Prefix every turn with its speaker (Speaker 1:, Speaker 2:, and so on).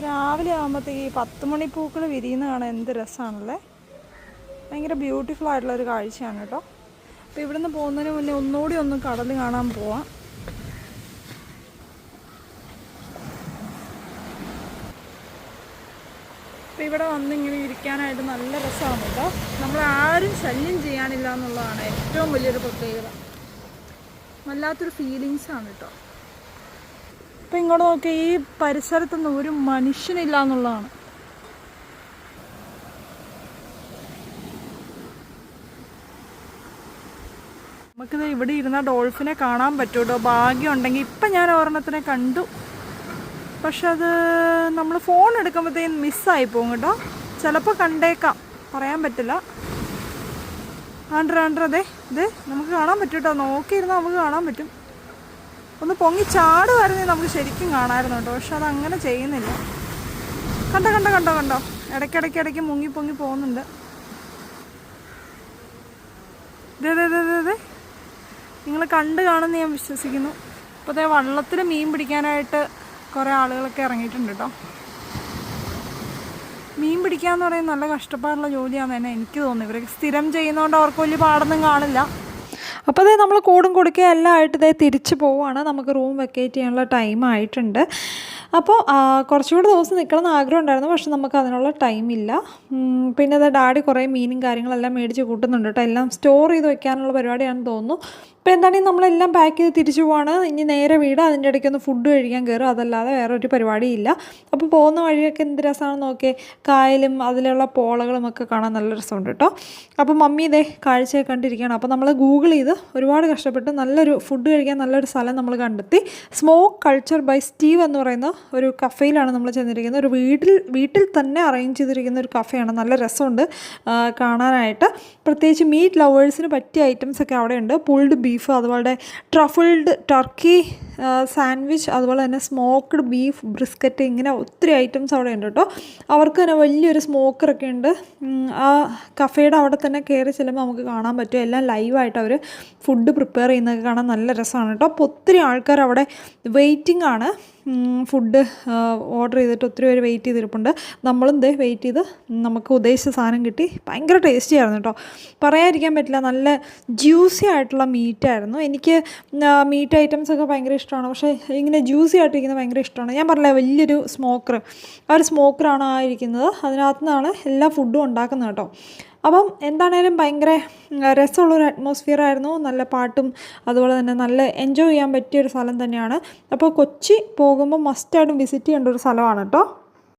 Speaker 1: രാവിലെ ആകുമ്പോഴത്തേക്ക് ഈ പത്ത് മണി പൂക്കൾ വിരിയുന്ന കാണാൻ എന്ത് രസമാണല്ലേ ഭയങ്കര ബ്യൂട്ടിഫുൾ ആയിട്ടുള്ള ഒരു കാഴ്ചയാണ് കേട്ടോ. അപ്പോൾ ഇവിടുന്ന് പോകുന്നതിന് മുന്നേ ഒന്നുകൂടി ഒന്ന് കടൽ കാണാൻ പോവാം. അപ്പോൾ ഇവിടെ വന്ന് ഇങ്ങനെ ഇരിക്കാനായിട്ട് നല്ല രസമാണ് കേട്ടോ. നമ്മൾ ആരും ശല്യം ചെയ്യാനില്ല എന്നുള്ളതാണ് ഏറ്റവും വലിയൊരു പ്രത്യേകത. വല്ലാത്തൊരു ഫീലിങ്സാണ് കേട്ടോ. ഇപ്പം ഇങ്ങോട്ട് നോക്കിയാൽ ഈ പരിസരത്തൊന്നും ഒരു മനുഷ്യനില്ല എന്നുള്ളതാണ്. നമുക്കിത് ഇവിടെ ഇരുന്ന ഡോൾഫിനെ കാണാൻ പറ്റും കേട്ടോ ഭാഗ്യം ഉണ്ടെങ്കിൽ ഇപ്പം ഞാൻ ഒരെണ്ണത്തിനെ കണ്ടു. പക്ഷെ അത് നമ്മൾ ഫോൺ എടുക്കുമ്പോഴത്തേക്കും മിസ്സായി പോകും കേട്ടോ. ചിലപ്പോൾ കണ്ടേക്കാം. പറയാൻ പറ്റില്ല. ആണ്ടർ ആണ്ടർ അതെ ഇത് നമുക്ക് കാണാൻ പറ്റും കേട്ടോ നോക്കിയിരുന്നാൽ നമുക്ക് കാണാൻ പറ്റും. ഒന്ന് പൊങ്ങി ചാടുമായിരുന്നെങ്കിൽ നമുക്ക് ശരിക്കും കാണാമായിരുന്നു കേട്ടോ. പക്ഷെ അത് അങ്ങനെ ചെയ്യുന്നില്ല. കണ്ടോ കണ്ടോ കണ്ടോ കണ്ടോ? ഇടയ്ക്കിടയ്ക്ക് ഇടയ്ക്ക് മുങ്ങി പൊങ്ങി പോകുന്നുണ്ട്. ഇതേ നിങ്ങൾ കണ്ട് കാണുമെന്ന് ഞാൻ വിശ്വസിക്കുന്നു. ഇപ്പോൾ അതേ വള്ളത്തിൽ മീൻ പിടിക്കാനായിട്ട് കുറേ ആളുകളൊക്കെ ഇറങ്ങിയിട്ടുണ്ട് കേട്ടോ. മീൻ പിടിക്കുക എന്ന് പറയുന്നത് നല്ല കഷ്ടപ്പാടുള്ള ജോലിയാണെന്ന് തന്നെ എനിക്ക് തോന്നുന്നു. ഇവരൊക്കെ സ്ഥിരം ചെയ്യുന്നതുകൊണ്ട് അവർക്ക് വലിയ പാടൊന്നും കാണില്ല. അപ്പോൾ അതേ നമ്മൾ കൂടും കൊടുക്കുക എല്ലാം ആയിട്ട് ഇതേ തിരിച്ച് പോവുകയാണ് നമുക്ക് റൂം വെക്കേറ്റ് ചെയ്യാനുള്ള ടൈം ആയിട്ടുണ്ട്. അപ്പോൾ കുറച്ചുകൂടി ദിവസം നിൽക്കണം എന്ന് ആഗ്രഹം ഉണ്ടായിരുന്നു. പക്ഷെ നമുക്ക് അതിനുള്ള ടൈം ഇല്ല. പിന്നെ അത് ഡാഡി കുറേ മീനും കാര്യങ്ങളെല്ലാം മേടിച്ച് കൂട്ടുന്നുണ്ട് കേട്ടോ. എല്ലാം സ്റ്റോർ ചെയ്ത് വെക്കാനുള്ള പരിപാടിയാണെന്ന് തോന്നുന്നു. ഇപ്പോൾ എന്താണെങ്കിൽ നമ്മളെല്ലാം പാക്ക് ചെയ്ത് തിരിച്ചു പോവാണ്. ഇനി നേരെ വീട് അതിന്റെ ഇടയ്ക്ക് ഒന്ന് ഫുഡ് കഴിക്കാൻ കയറും അതല്ലാതെ വേറെ ഒരു പരിപാടിയില്ല. അപ്പോൾ പോകുന്ന വഴിയൊക്കെ എന്ത് രസമാണെന്ന് നോക്കിയേ? കായലും അതിലുള്ള പോളകളും ഒക്കെ കാണാൻ നല്ല രസമുണ്ട് കേട്ടോ. അപ്പോൾ മമ്മി ഇതേ കാഴ്ചയൊക്കെ കണ്ടിരിക്കുകയാണ്. അപ്പോൾ നമ്മൾ ഗൂഗിൾ ചെയ്ത് ഒരുപാട് കഷ്ടപ്പെട്ട് നല്ലൊരു ഫുഡ് കഴിക്കാൻ നല്ലൊരു സ്ഥലം നമ്മൾ കണ്ടെത്തി. സ്മോക്ക് കൾച്ചർ ബൈ സ്റ്റീവ് എന്ന് പറയുന്ന ഒരു കഫേയിലാണ് നമ്മൾ ചെന്നിരിക്കുന്നത്. ഒരു വീട്ടിൽ വീട്ടിൽ തന്നെ അറേഞ്ച് ചെയ്തിരിക്കുന്ന ഒരു കഫേയാണ് നല്ല രസമുണ്ട് കാണാനായിട്ട്. പ്രത്യേകിച്ച് മീറ്റ് ലവേഴ്സിന് പറ്റിയ ഐറ്റംസ് ഒക്കെ അവിടെയുണ്ട്. പുൾഡ് ബീഫ് അതുപോലെ ട്രഫിൾഡ് ടർക്കി സാൻഡ്വിച്ച് അതുപോലെ തന്നെ സ്മോക്ക്ഡ് ബീഫ് ബ്രിസ്ക്കറ്റ് ഇങ്ങനെ ഒത്തിരി ഐറ്റംസ് അവിടെ ഉണ്ട് കേട്ടോ. അവർക്ക് തന്നെ വലിയൊരു സ്മോക്കറൊക്കെ ഉണ്ട്. ആ കഫേയുടെ അവിടെ തന്നെ കയറി ചെല്ലുമ്പോൾ നമുക്ക് കാണാൻ പറ്റും. എല്ലാം ലൈവായിട്ട് അവർ ഫുഡ് പ്രിപ്പയർ ചെയ്യുന്നതൊക്കെ കാണാൻ നല്ല രസമാണ് കേട്ടോ. അപ്പോൾ ഒത്തിരി ആൾക്കാർ അവിടെ വെയിറ്റിംഗ് ആണ്. ഫുഡ് ഓർഡർ ചെയ്തിട്ട് ഒത്തിരി പേര് വെയിറ്റ് ചെയ്തിരിപ്പുണ്ട്. നമ്മളും ദേ വെയിറ്റ് ചെയ്ത് നമുക്ക് ഉദ്ദേശിച്ച സാധനം കിട്ടി. ഭയങ്കര ടേസ്റ്റി ആയിരുന്നു കേട്ടോ. പറയാതിരിക്കാൻ പറ്റില്ല. നല്ല ജ്യൂസി ആയിട്ടുള്ള മീറ്റായിരുന്നു എനിക്ക് മീറ്റ് ഐറ്റംസ് ഒക്കെ ഭയങ്കര ഇഷ്ടമാണ്. പക്ഷേ ഇങ്ങനെ ജ്യൂസി ആയിട്ടിരിക്കുന്നത് ഭയങ്കര ഇഷ്ടമാണ്. ഞാൻ പറഞ്ഞില്ല വലിയൊരു സ്മോക്കർ ആ ഒരു സ്മോക്കറാണ് ആ ഇരിക്കുന്നത്. അതിനകത്തു നിന്നാണ് എല്ലാ ഫുഡും ഉണ്ടാക്കുന്നത് കേട്ടോ. അപ്പം എന്താണേലും ഭയങ്കര രസമുള്ളൊരു അറ്റ്മോസ്ഫിയർ ആയിരുന്നു. നല്ല പാട്ടും അതുപോലെ തന്നെ നല്ല എൻജോയ് ചെയ്യാൻ പറ്റിയ ഒരു സ്ഥലം തന്നെയാണ്. അപ്പോൾ കൊച്ചി പോകുമ്പോൾ മസ്റ്റായിട്ടും വിസിറ്റ് ചെയ്യേണ്ട ഒരു സ്ഥലമാണ് കേട്ടോ.